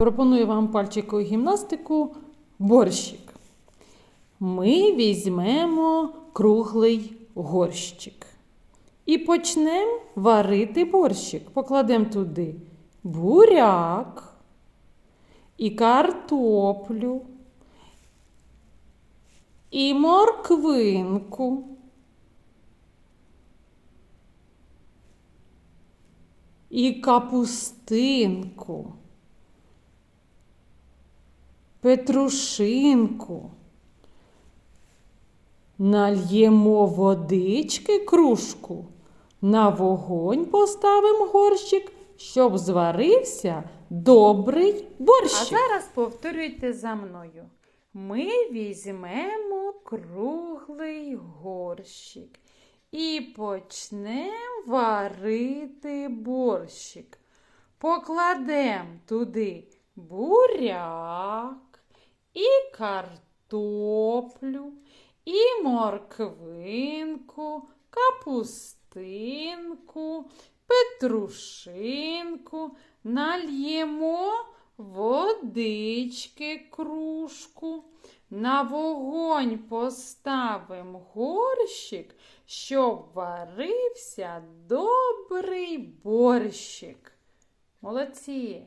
Пропоную вам пальчикову гімнастику борщик. Ми візьмемо круглий горщик. І почнемо варити борщик. Покладемо туди буряк і картоплю, і морквинку. І капустинку, петрушинку. Нальємо водички кружку, на вогонь поставимо горщик, щоб зварився добрий А зараз повторюйте за мною. Ми візьмемо круглий горщик і почнемо варити борщик. Покладемо туди буряк і картоплю, і морквинку, капустинку, петрушинку, нальємо водички кружку. На вогонь поставимо горщик, щоб варився добрий борщик. Молодці!